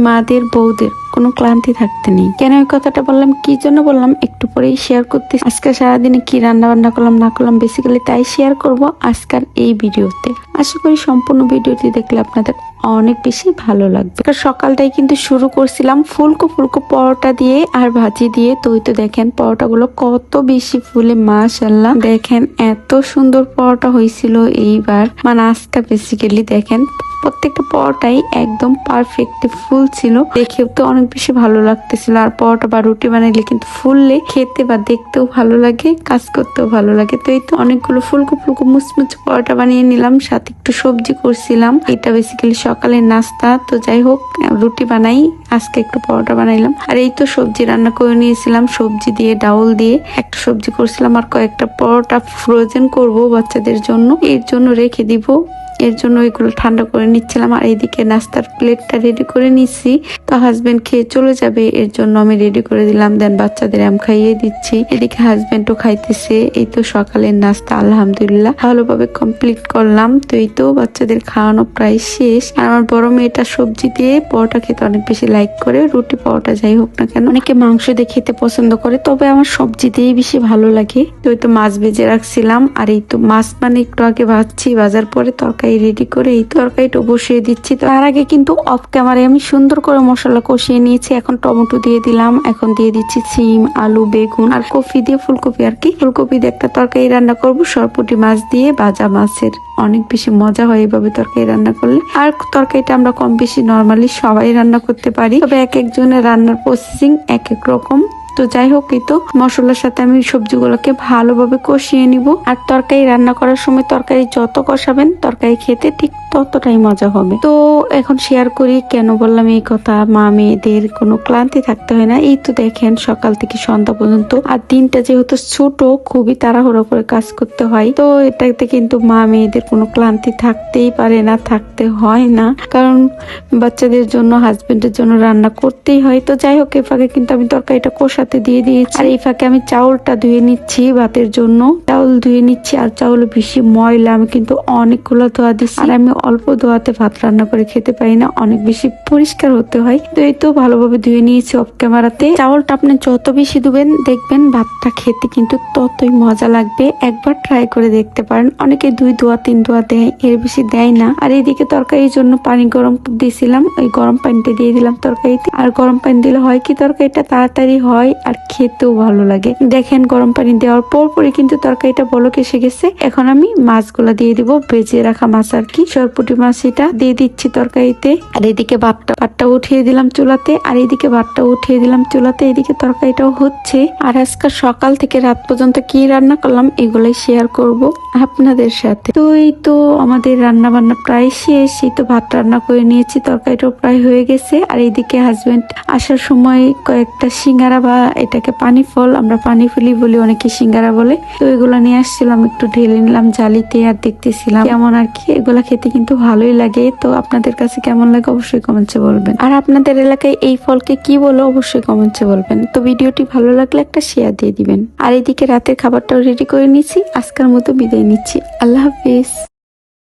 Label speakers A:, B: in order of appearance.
A: মাদের বউদের। কোনো ক্লান্তি থাকতে নেই। কেন ওই কথাটা বললাম? কি জন্য বললাম? একটু পরেই শেয়ার করতে। আজকে সারাদিনে কি রান্না বান্না করলাম, না করলাম বেসিক্যালি তাই শেয়ার করব আজকের এই ভিডিওতে। আশা করি সম্পূর্ণ ভিডিওটি দেখলে আপনাদের অনেক বেশি ভালো লাগবে। সকালটাই কিন্তু শুরু করছিলাম ফুলকো ফুলকো পরোটা দিয়ে আর ভাজি দিয়ে। তো তো দেখেন পরোটাগুলো কত বেশি ফুলে মাশাল্লাহ দেখেন এত সুন্দর পরোটা হয়েছিল এইবার। মানে আজকে বেসিক্যালি দেখেন প্রত্যেকটা পরোটাই একদম পারফেক্ট ফুল ছিল। দেখেও তো অনেক বেশি ভালো লাগতেছিল। আর পরোটা বা রুটি বানাইলে কিন্তু ফুললে খেতে বা দেখতেও ভালো লাগে, কাজ করতেও ভালো লাগে। তো এই তো অনেকগুলো ফুলকো ফুলকো মুচমুচ পরোটা বানিয়ে নিলাম, সাথে একটু সবজি করছিলাম। এটা বেসিক্যালি সকালের নাস্তা। তো যাই হোক, রুটি বানাই, আজকে একটু পরোটা বানাইলাম। আর এই তো সবজি রান্না করে নিয়েছিলাম, সবজি দিয়ে, ডাউল দিয়ে একটা সবজি করছিলাম। আর কয়েকটা পরোটা ফ্রোজেন করব বাচ্চাদের জন্য। এর জন্য রেখে দিব এর জন্য ওইগুলো ঠান্ডা করে নিচ্ছিলাম আর এইদিকে নাস্তার প্লেটটা রেডি করে নিচ্ছি। তো হাজবেন্ড খেয়ে চলে যাবে, এর জন্য আমি রেডি করে দিলাম। দেন বাচ্চাদের আম খাইয়ে দিচ্ছি। এদিকে হাজব্যান্ডও খাইতেছে। এই তো সকালের নাস্তা, আলহামদুলিল্লাহ। ভালোভাবে কমপ্লিট করলাম। তো এই তো বাচ্চাদের খাওয়ানো প্রায় শেষ। আর আমার বড় মেয়েটা সবজি দিয়ে পরোটা খেতে অনেক বেশি লাইক করে। রুটি, পরোটা যাই হোক না কেন। অনেকে মাংস দিয়ে খেতে পছন্দ করে, তবে আমার সবজি দিয়েই বেশি ভালো লাগে। তো এই তো মাছ ভেজে রাখছিলাম। আর এই তো মাছ মানে একটু আগে ভাজছি। ভাজার পরে তরকারি রেডি করে এই তরকারিটা বসিয়ে দিচ্ছি। তার আগে কিন্তু অফ ক্যামেরায় আমি সুন্দর করে মশলা কষিয়ে নিয়েছি। এখন টমেটো দিয়ে দিলাম। এখন দিয়ে দিচ্ছি সিম, আলু, বেগুন আর কফি দিয়ে ফুলকপি আর কি। ফুলকপি দিয়ে একটা তরকারি রান্না করব। সরপুটি মাছ দিয়ে ভাজা মাছের। অনেক বেশি মজা হয় এইভাবে তরকারি রান্না করলে। আর তরকারিটা আমরা কম বেশি নর্মালি সবাই রান্না করতে পারি। তবে এক একজনের রান্নার প্রসেসিং এক এক রকম। তো যাই হোক, এই তো মশলার সাথে আমি সবজিগুলোকে ভালোভাবে কষিয়ে নিব। আর তরকারি রান্না করার সময় তরকারি যত কষাবেন, তরকারি খেতে ঠিক ততটাই মজা হবে। তো এখন শেয়ার করি, কেন বললাম এই কথা? মা মেয়েদের কোনো ক্লান্তি থাকতে হয় না। এই তো দেখেন, সকাল থেকে সন্ধ্যা পর্যন্ত। আর দিনটা যেহেতু ছোট, খুবই তাড়াহুড়ো করে কাজ করতে হয়। তো এটাতে কিন্তু মা মেয়েদের কোনো ক্লান্তি থাকতেই পারে না, থাকতে হয় না। কারণ বাচ্চাদের জন্য হাজবেন্ডের জন্য রান্না করতেই হয়। তো যাই হোক এ ফাঁকে কিন্তু আমি তরকারিটা কষাতে দিয়ে দিয়েছি। আর এই ফাঁকে আমি চাউলটা ধুয়ে নিচ্ছি ভাতের জন্য। চাউল ধুয়ে নিচ্ছি, আর চাউল বেশি ময়লা আমি কিন্তু অনেকগুলো ধোয়া দিচ্ছি আর আমি অল্প ধোয়াতে ভাত রান্না করে খেতে পারি না, অনেক বেশি পরিষ্কার হতে হয়। তো এই তো ভালোভাবে ধুয়ে নিয়েছি অফ ক্যামেরাতে চাউলটা আপনি যত বেশি ধুবেন, দেখবেন ভাতটা খেতে কিন্তু ততই মজা লাগবে। একবার ট্রাই করে দেখতে পারেন। অনেকে দুই ধোয়া তিন ধোয়া দেয়, এর বেশি দেয় না। আর এইদিকে তরকারির জন্য পানি গরম দিয়েছিলাম, ওই গরম পানিটা দিয়ে দিলাম তরকারিতে। আর গরম পানি দিলে হয় কি, তরকারিটা তাড়াতাড়ি হয় আর খেতেও ভালো লাগে। দেখেন গরম পানি দেওয়ার পর পরে কিন্তু তরকারিটা বলক এসে গেছে এখন আমি মাছগুলা দিয়ে দিব, ভেজে রাখা মাছ আর কি। সরপুটি মাছ এটা। দিয়ে দিচ্ছি তরকারিতে। আর এদিকে ভাতটা ভাতটা উঠিয়ে দিলাম চুলাতে। আর এদিকে ভাতটা উঠিয়ে দিলাম চুলাতে। এদিকে তরকারিটাও হচ্ছে। আর আজকে সকাল থেকে রাত পর্যন্ত কি রান্না করলাম এগুলাই শেয়ার করব আপনাদের সাথে। তো এই তো আমাদের রান্না বান্না প্রায় শেষ। এই তো ভাত রান্না করে নিয়েছি। তরকারিটাও প্রায় হয়ে গেছে। আর এইদিকে হাজবেন্ড আসার সময় কয়েকটা সিঙ্গারা বা এটাকে পানি ফল আমরা পানি ফুলি বলি অনেকে সিঙ্গারা বলে। তো এগুলো নিয়ে আসছিলাম, একটু ঢেলে নিলাম, জালিতে আর দেখতেছিলাম। কেমন আর কি? এগুলা খেতে কিন্তু ভালোই লাগে। তো আপনাদের কাছে কেমন লাগে অবশ্যই কমেন্টসে বলবেন। আর আপনাদের এলাকায় এই ফলকে কি বলো অবশ্যই কমেন্টসে বলবেন। তো ভিডিওটি ভালো লাগলে একটা শেয়ার দিয়ে দিবেন। আর এদিকে রাতের খাবারটাও রেডি করে নিচ্ছি আজকের মতো বিদায় নিচ্ছি। আল্লাহ হাফিজ।